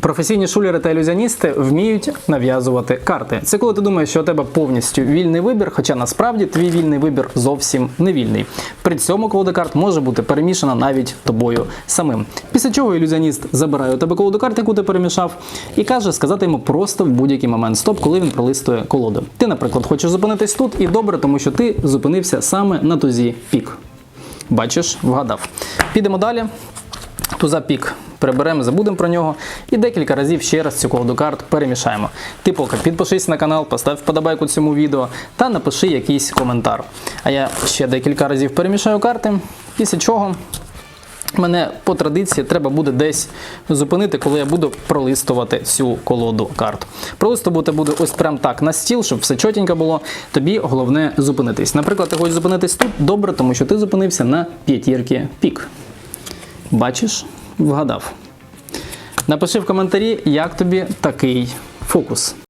Професійні шулери та ілюзіоністи вміють нав'язувати карти. Це коли ти думаєш, що у тебе повністю вільний вибір, хоча насправді твій вільний вибір зовсім не вільний. При цьому колода карт може бути перемішана навіть тобою самим. Після чого ілюзіоніст забирає у тебе колоду карт, яку ти перемішав, і каже сказати йому просто в будь-який момент стоп, коли він пролистує колоду. Ти, наприклад, хочеш зупинитись тут, і добре, тому що ти зупинився саме на тузі пік. Бачиш, вгадав. Підемо далі. Туза пік приберемо, забудемо про нього і декілька разів ще раз цю колоду карт перемішаємо. Ти поки підпишись на канал, постав вподобайку цьому відео та напиши якийсь коментар. А я ще декілька разів перемішаю карти, після чого мене по традиції треба буде десь зупинити, коли я буду пролистувати цю колоду карт. Пролистувати буду ось прям так на стіл, щоб все чотенько було. Тобі головне зупинитись. Наприклад, ти хочеш зупинитись тут добре, тому що ти зупинився на п'ятірки пік. Бачиш, вгадав. Напиши в коментарі, як тобі такий фокус.